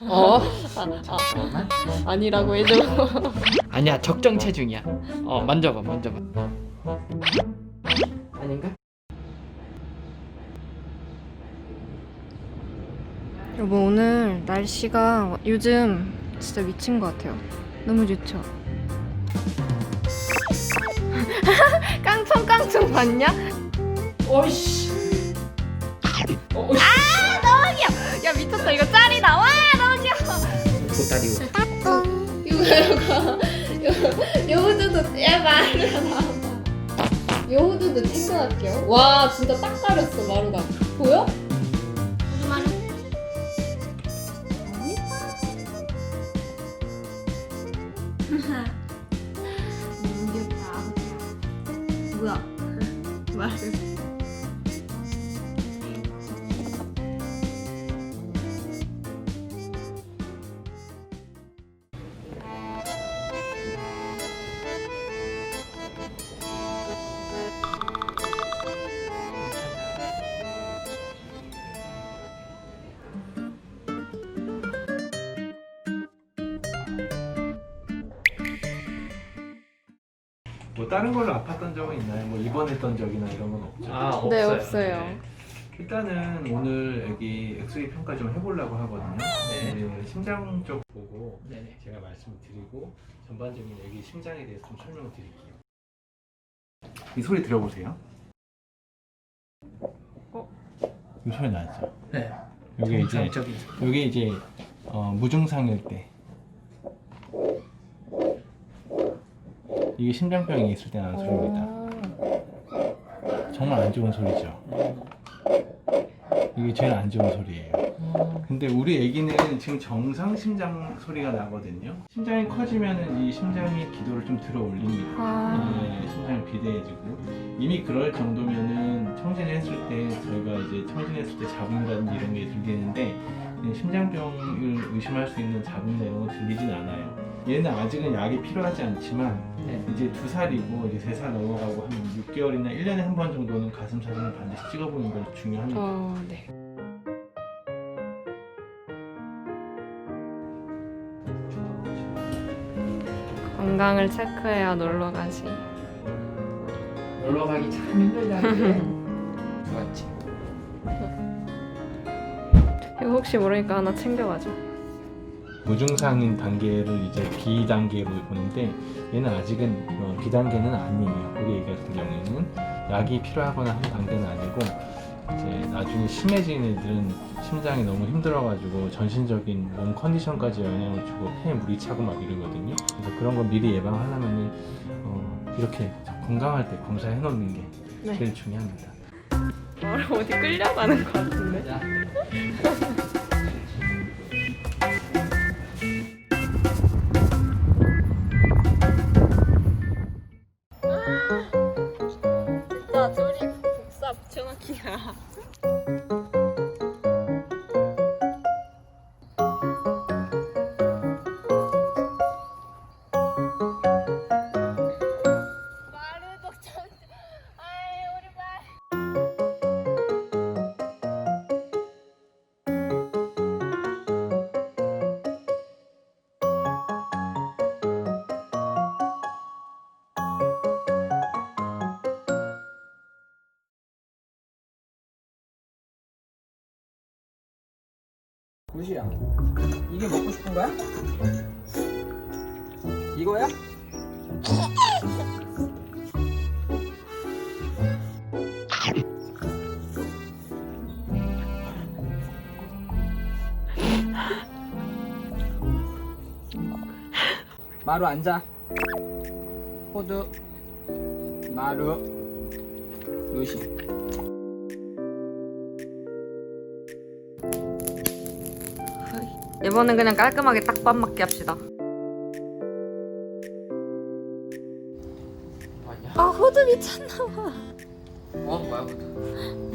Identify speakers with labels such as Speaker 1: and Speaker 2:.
Speaker 1: 어?
Speaker 2: 잠깐만.
Speaker 1: 아니라고 해줘.
Speaker 2: 아니야 적정 체중이야. 어 만져봐 만져봐. 아닌가?
Speaker 1: 여보 오늘 날씨가 요즘 진짜 미친 것 같아요. 너무 좋죠. 깡총 깡총 봤냐?
Speaker 2: 어이씨. 어, 어이씨. 보따리 옷.
Speaker 1: 요후드도 야 마루야 나와봐. 요후드도 챙겨갈게요. 와 진짜 딱 가렸어 마루가. 보여? 마루. 너무 귀엽다. 뭐야? 마루.
Speaker 3: 뭐 다른 걸로 아팠던 적은 있나요? 뭐 입원했던 적이나 이런 건 없죠?
Speaker 2: 아 없어요.
Speaker 1: 네 없어요.
Speaker 3: 네. 일단은 오늘 여기 엑스레이 평가 좀 해보려고 하거든요.
Speaker 2: 네.
Speaker 3: 네, 심장 쪽 보고
Speaker 2: 네네.
Speaker 3: 제가 말씀을 드리고 전반적인 여기 심장에 대해서 좀 설명을 드릴게요. 이 소리 들어보세요.
Speaker 1: 어?
Speaker 3: 이 소리 나죠?
Speaker 2: 네.
Speaker 3: 여기 이제
Speaker 2: 정상적인.
Speaker 3: 여기 이제 어, 무증상일 때 이게 심장병이 있을 때 나는 소리입니다. 정말 안 좋은 소리죠. 이게 제일 안 좋은 소리예요. 근데 우리 아기는 지금 정상 심장 소리가 나거든요. 심장이 커지면은 이 심장이 기도를 좀 들어 올립니다.
Speaker 1: 아.
Speaker 3: 네, 심장이 비대해지고 이미 그럴 정도면은 청진했을 때 저희가 이제 청진했을 때 잡음이라든지 이런 게 들리는데 이 심장병을 의심할 수 있는 이런 거 들리진 않아요. 얘는 아직은 약이 필요하지 않지만
Speaker 2: 네.
Speaker 3: 이제 두 살이고 이제 세 살 넘어가고 한 6개월이나 1년에 한 번 정도는 가슴 사진을 반드시 찍어보는 걸 중요합니다.
Speaker 1: 어, 네. 건강을 체크해야 놀러 가지.
Speaker 2: 놀러 가기 참 힘들다는데. 좋았지.
Speaker 1: 이거 혹시 모르니까 하나 챙겨가죠.
Speaker 3: 무증상인 단계를 이제 B 단계로 보는데 얘는 아직은 어, B 단계는 아니에요. 우리 애기 같은 경우에는 약이 필요하거나 한 단계는 아니고 이제 나중에 심해진 애들은 심장이 너무 힘들어가지고 전신적인 몸 컨디션까지 영향을 주고 폐에 물이 차고 막 이러거든요. 그래서 그런 거 미리 예방하려면은 어, 이렇게 건강할 때 검사해 놓는 게
Speaker 1: 네.
Speaker 3: 제일 중요합니다.
Speaker 1: 바로 어디 끌려가는 것 같은데.
Speaker 2: 무시야. 이게 먹고 싶은 거야? 이거야? 마루 앉아. 호두. 마루. 루시.
Speaker 1: 이번엔 그냥 깔끔하게 딱밥 맞게 합시다. 아 호두 미쳤나 봐.
Speaker 2: 어 뭐야 호두?